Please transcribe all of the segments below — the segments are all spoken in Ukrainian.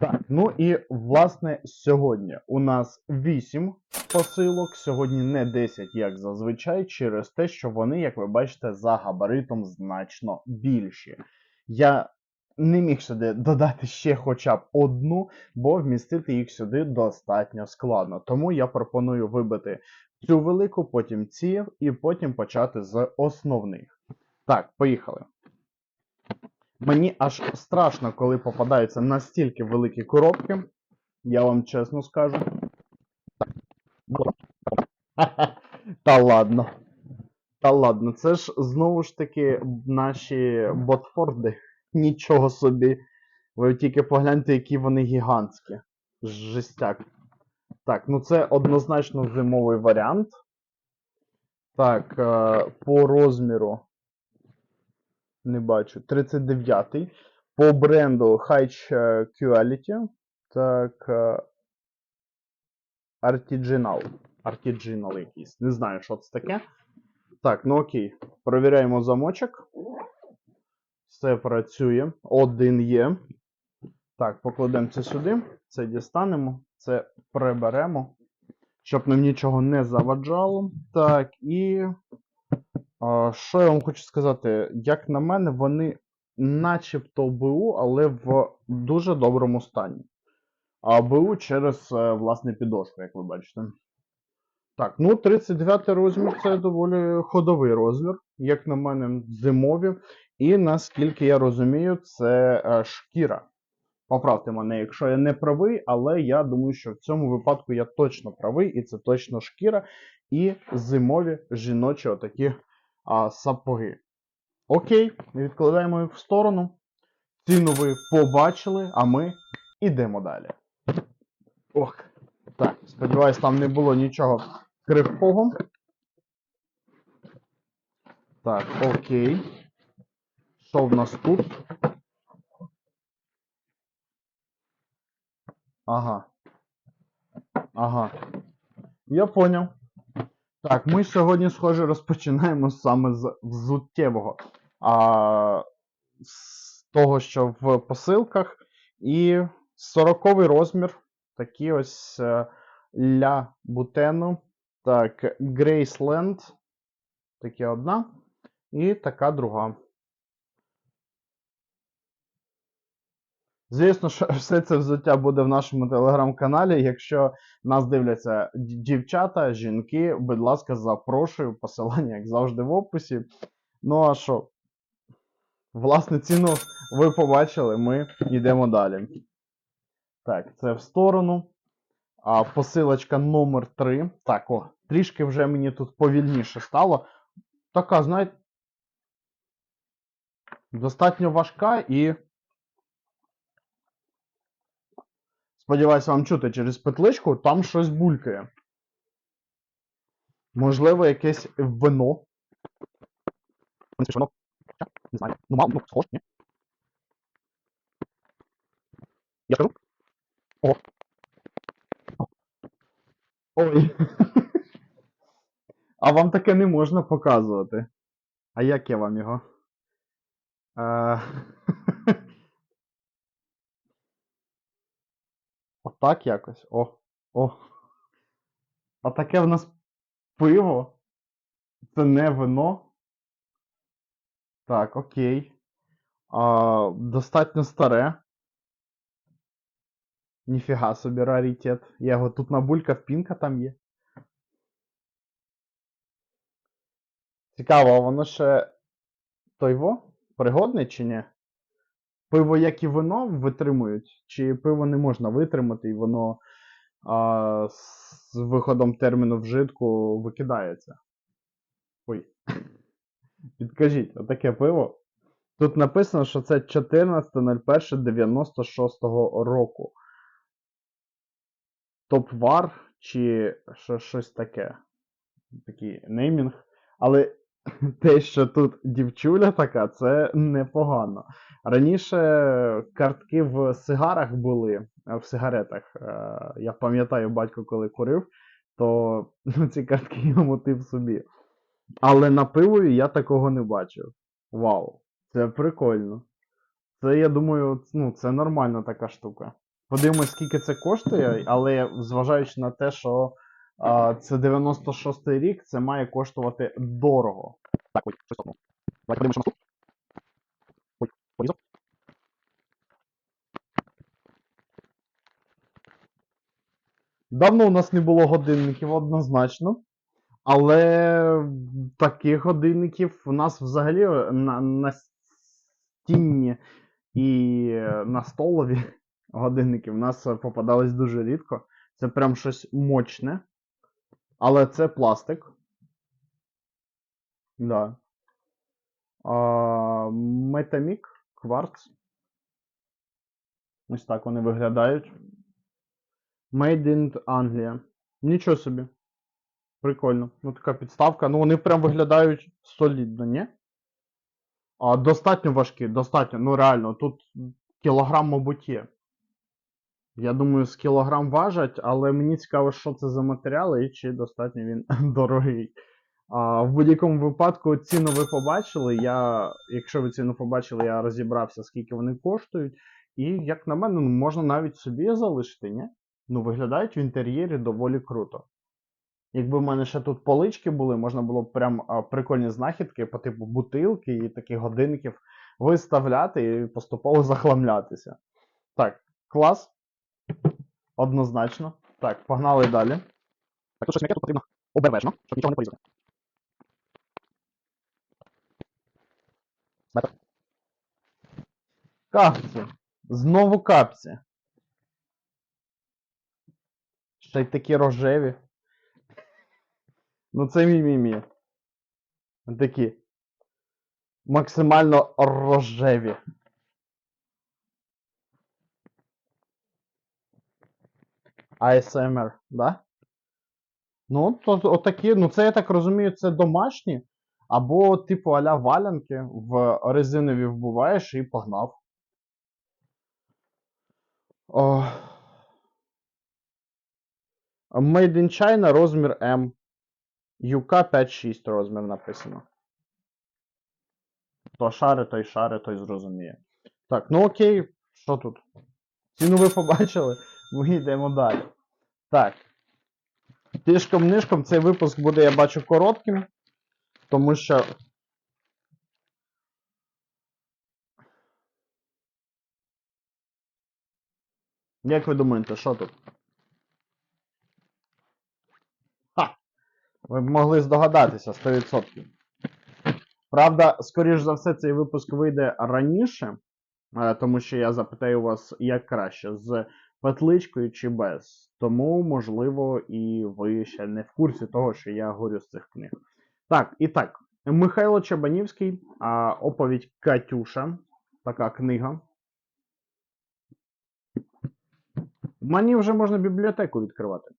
Так, ну і власне сьогодні у нас 8 посилок. Сьогодні не 10, як зазвичай, через те, що вони, як ви бачите, за габаритом значно більші. Я не міг сюди додати ще хоча б одну, бо вмістити їх сюди достатньо складно. Тому я пропоную вибити цю велику, потім ці, і потім почати з основних. Так, поїхали. Мені аж страшно, коли попадаються настільки великі коробки. Я вам чесно скажу. Та ладно. Та ладно, це ж знову ж таки наші ботфорди. Нічого собі. Ви тільки погляньте, які вони гігантські. Жестяк. Так, ну це однозначно зимовий варіант. Так, е, по розміру. Не бачу. 39-й. По бренду High Quality. Так. е, Artiginal. Artiginal якийсь. Не знаю, що це таке. Так, ну окей. Провіряємо замочок. Все працює. Один є. Так, покладемо це сюди. Це дістанемо. Це приберемо. Щоб нам нічого не заваджало. Так, і. Що я вам хочу сказати? Як на мене, вони начебто БУ, але в дуже доброму стані. А БУ через е, власне підошву, як ви бачите. Так, ну 39 розмір це доволі ходовий розмір, як на мене, зимові. І наскільки я розумію, це е, шкіра. Поправте мене, якщо я не правий, але я думаю, що в цьому випадку я точно правий, і це точно шкіра і зимові жіночі отакі а, сапоги. Окей, відкладаємо їх в сторону. Ціну ви побачили, а ми йдемо далі. Ох. Так, сподіваюсь, там не було нічого крихкого. Так, окей. Що в нас тут? Ага. Ага. Я поняв. Так, ми сьогодні, схоже, розпочинаємо саме з взуттєвого. А, з того, що в посилках. І 40 розмір. Такі ось е, ля бутену. Так, Грейсленд. такі одна. І така друга. Звісно, що все це взуття буде в нашому телеграм-каналі. Якщо нас дивляться дівчата, жінки, будь ласка, запрошую. Посилання, як завжди, в описі. Ну а що? Власне, ціну ви побачили, ми йдемо далі. Так, це в сторону. А, посилочка номер 3. Так, о, трішки вже мені тут повільніше стало. Така, знаєте, достатньо важка і. Сподіваюсь, вам чути через петличку, там щось булькає. Можливо, якесь вино. Не знаю. Ну, мало, ну, схож, ні? Я скажу? О. Ой. А вам таке не можна показувати. А як я вам його? Е... Отак якось. О. О. А таке в нас пиво. Це не вино. Так, окей. А, достатньо старе. Ніфіга собі раритет. Я його тут набулькав, пінка там є. Цікаво, воно ще той во? Пригодне чи ні? Пиво, як і вино, витримують? Чи пиво не можна витримати, і воно а, з виходом терміну вжитку викидається? Ой. Підкажіть, отаке пиво. Тут написано, що це 14.01.96 року. Топ-вар чи що, щось таке. Такий неймінг. Але те, що тут дівчуля така, це непогано. Раніше картки в сигарах були, е, в сигаретах. Е, Я пам'ятаю, батько, коли курив, то ці картки я мотив собі. Але на пивові я такого не бачив. Вау, це прикольно. Це, я думаю, ну, це нормальна така штука. Подивимось, скільки це коштує, але зважаючи на те, що це 96-й рік, це має коштувати дорого. Так, ой, щось топнуло. Давайте подивимося наступ. Ой, порізав. Давно у нас не було годинників однозначно. Але таких годинників у нас взагалі на, на стінні і на столові годинники в нас попадались дуже рідко. Це прям щось мощне. Але це пластик. Да. А, Metamic, кварц. Ось так вони виглядають. Made in Anglia. Нічого собі. Прикольно. Ну, така підставка. Ну, вони прям виглядають солідно, ні? А, достатньо важкі, достатньо. Ну, реально, тут кілограм, мабуть, є. Я думаю, з кілограм важать, але мені цікаво, що це за матеріали і чи достатньо він дорогий. А, в будь-якому випадку ціну ви побачили. Я, якщо ви ціну побачили, я розібрався, скільки вони коштують. І, як на мене, ну, можна навіть собі залишити, ні? Ну, виглядають в інтер'єрі доволі круто. Якби в мене ще тут полички були, можна було б прям прикольні знахідки по типу бутилки і таких годинників виставляти і поступово захламлятися. Так, клас. Однозначно. Так, погнали далі. Так, тут щось м'яке, тут потрібно обережно, щоб нічого не порізати. Снайпер. Капці. Знову капці. Ще й такі рожеві. Ну, це мі-мі-мі. Такі. Максимально рожеві. ASMR, да? Ну, то отакі, ну це я так розумію, це домашні. Або, типу, аля валянки в резинові вбуваєш і погнав. О. Made in China, розмір M. UK 5-6 розмір написано. То шари, той шари, той зрозуміє. Так, ну окей, що тут? Ціну ви побачили? Ми йдемо далі. Так. Тишком-нишком цей випуск буде, я бачу, коротким. Тому що. Як ви думаєте, що тут? Ха! Ви б могли здогадатися 100%. Правда, скоріш за все, цей випуск вийде раніше, е, тому що я запитаю вас, як краще, з петличкою чи без. Тому, можливо, і ви ще не в курсі того, що я говорю з цих книг. Так, і так. Михайло Чабанівський, а, оповідь Катюша. Така книга. Мені вже можна бібліотеку відкривати.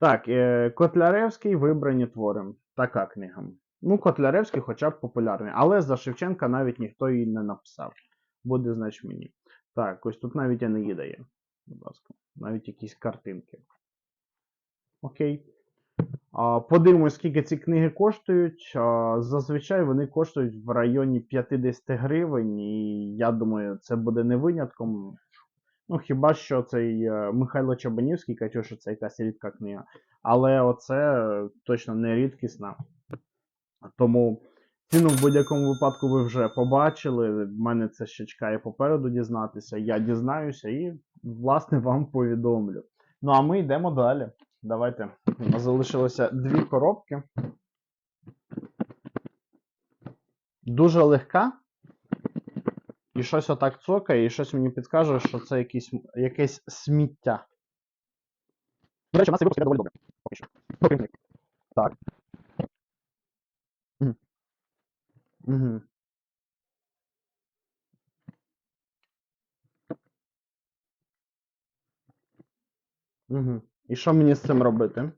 Так, е, Котляревський вибрані твори. Така книга. Ну, Котляревський хоча б популярний. Але за Шевченка навіть ніхто її не написав. Буде, значить, мені. Так, ось тут навіть Енеїда є. Будь ласка. Навіть якісь картинки. Окей. Подивимось, скільки ці книги коштують. Зазвичай вони коштують в районі 50 гривень, і я думаю, це буде не винятком. Ну, хіба що цей е, Михайло Чабанівський, Катюша, це якась рідка книга. Але оце точно не рідкісна. Тому ціну в будь-якому випадку ви вже побачили. В мене це ще чекає попереду дізнатися. Я дізнаюся і, власне, вам повідомлю. Ну, а ми йдемо далі. Давайте. У нас залишилося дві коробки. Дуже легка. І щось отак цокає, і щось мені підкаже, що це якісь, якесь сміття. До речі, у нас випуск доволі добре. Поки що. Так. Угу. Угу. Угу. І що мені з цим робити?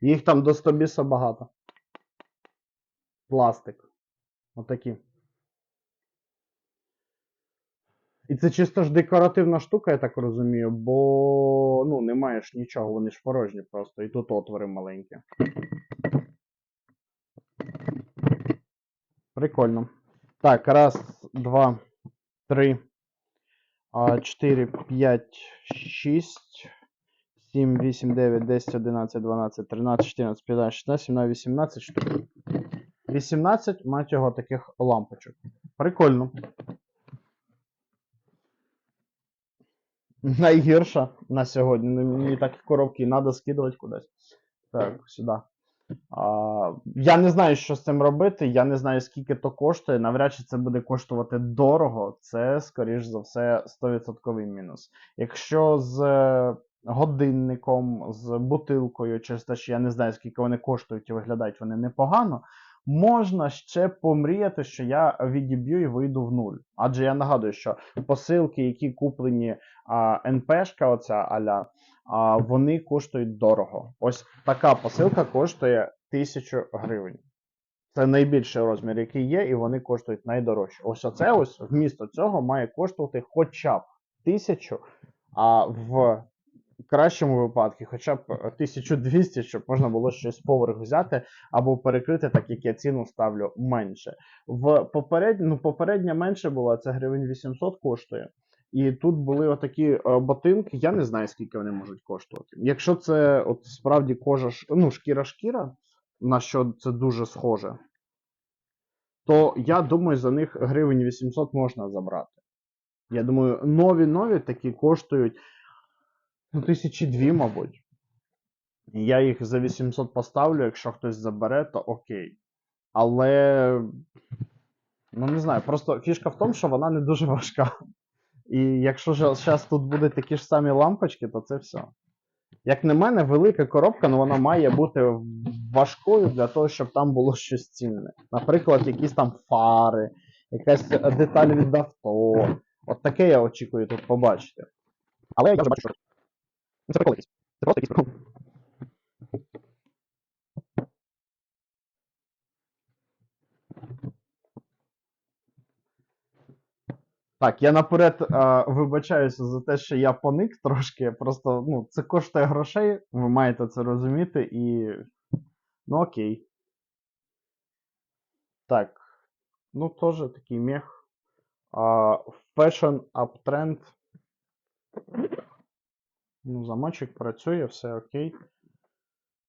Їх там до 100 біса багато. Пластик. Отакі. І це чисто ж декоративна штука, я так розумію, бо ну, немає ж нічого, вони ж порожні просто. І тут отвори маленькі. Прикольно. Так, раз, два, три, а, чотири, п'ять, шість, сім, вісім, дев'ять, десять, одинадцять, дванадцять, тринадцять, чотирнадцять, п'ятнадцять, шістнадцять, сімнадцять, вісімнадцять штук. 18, мать його, таких лампочок. Прикольно. Найгірша на сьогодні. Ну, Мені такі коробки треба скидувати кудись. Так, сюди. Я не знаю, що з цим робити. Я не знаю, скільки то коштує. Навряд чи це буде коштувати дорого. Це, скоріш за все, 100% мінус. Якщо з е, годинником, з бутилкою, через те, що я не знаю, скільки вони коштують і виглядають вони непогано, можна ще помріяти, що я відіб'ю і вийду в нуль. Адже я нагадую, що посилки, які куплені а, НПшка, оця аля, а, вони коштують дорого. Ось така посилка коштує 1000 гривень. Це найбільший розмір, який є, і вони коштують найдорожче. Ось оце ось вмісто цього має коштувати хоча б 1000, а в кращому випадку хоча б 1200, щоб можна було щось поверх взяти або перекрити, так як я ціну ставлю менше. В поперед... ну, попередня менше була, це гривень 800 коштує. І тут були отакі е, ботинки, я не знаю, скільки вони можуть коштувати. Якщо це от справді кожа, ну, шкіра-шкіра, на що це дуже схоже, то я думаю, за них гривень 800 можна забрати. Я думаю, нові-нові такі коштують ну, тисячі дві, мабуть. Я їх за 800 поставлю, якщо хтось забере, то окей. Але. Ну, не знаю, просто фішка в тому, що вона не дуже важка. І якщо зараз тут будуть такі ж самі лампочки, то це все. Як на мене, велика коробка, але вона має бути важкою для того, щоб там було щось цінне. Наприклад, якісь там фари, якась деталь від авто. От таке я очікую тут побачити. Але я вже бачу, що. Ну, це прикол. Це просто якийсь прикол. Так, я наперед е, вибачаюся за те, що я поник трошки. Просто ну, це коштує грошей, ви маєте це розуміти і. Ну окей. Так. Ну, теж такий мех. Fashion Uptrend. Ну, замочок працює, все окей.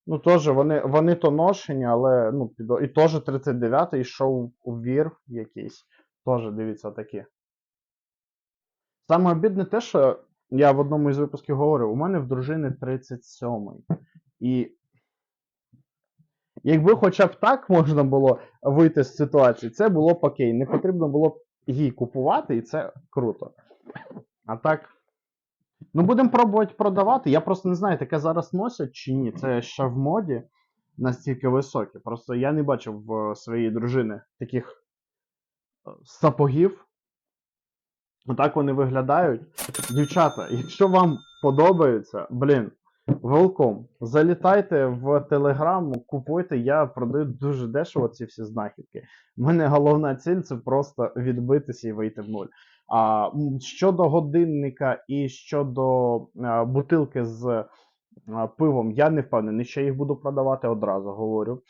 Ну, теж вони, вони то ношені, але ну, підо... і теж 39-й йшов у вір якийсь. Теж дивіться такі. Саме обідне те, що я в одному із випусків говорив, у мене в дружини 37-й. І якби хоча б так можна було вийти з ситуації, це було б окей. Не потрібно було б їй купувати, і це круто. А так. Ну, будемо пробувати продавати. Я просто не знаю, таке зараз носять чи ні. Це ще в моді настільки високі. Просто я не бачив в своїй дружини таких е, сапогів. Отак вони виглядають. Дівчата, якщо вам подобається, блін, велком. Залітайте в Телеграм, купуйте, я продаю дуже дешево ці всі знахідки. У мене головна ціль це просто відбитися і вийти в нуль. А щодо годинника і щодо бутилки з пивом, я не впевнений, що я їх буду продавати одразу, говорю.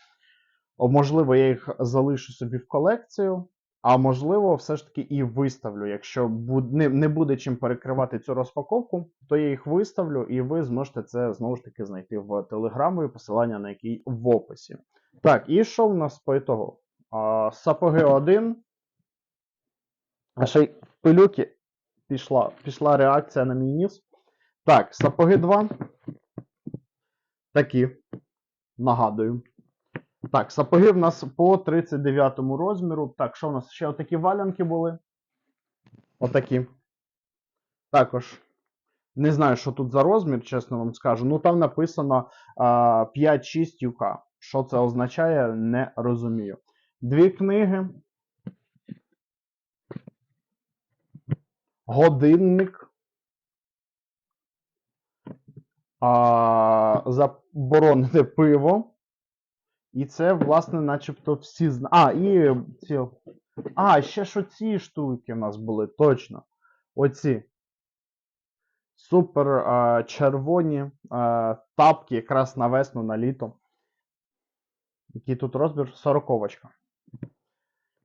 Можливо, я їх залишу собі в колекцію. А можливо, все ж таки і виставлю. Якщо не, буде чим перекривати цю розпаковку, то я їх виставлю, і ви зможете це знову ж таки знайти в телеграмі, посилання на який в описі. Так, і що в нас по ітогу? Сапоги 1. А ще й пилюки пішла, пішла реакція на мій ніс. Так, сапоги 2. Такі. Нагадую. Так, сапоги в нас по 39 розміру. Так, що в нас ще отакі валянки були? Отакі. Також. Не знаю, що тут за розмір, чесно вам скажу. Ну там написано а, 5-6 ЮК. Що це означає, не розумію. Дві книги. Годинник. А, заборонене пиво. І це, власне, начебто всі зна. А, і ці. А, ще ж оці штуки в нас були, точно. Оці. Супер а, червоні а, тапки якраз на весну, на літо. Який тут розмір? Сороковочка.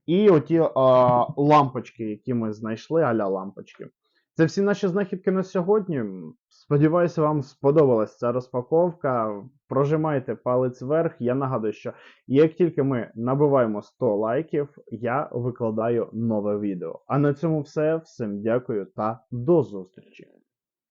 І оті а, лампочки, які ми знайшли, аля лампочки. Це всі наші знахідки на сьогодні. Сподіваюся, вам сподобалась ця розпаковка. Прожимайте палець вверх. Я нагадую, що як тільки ми набиваємо 100 лайків, я викладаю нове відео. А на цьому все. Всім дякую та до зустрічі!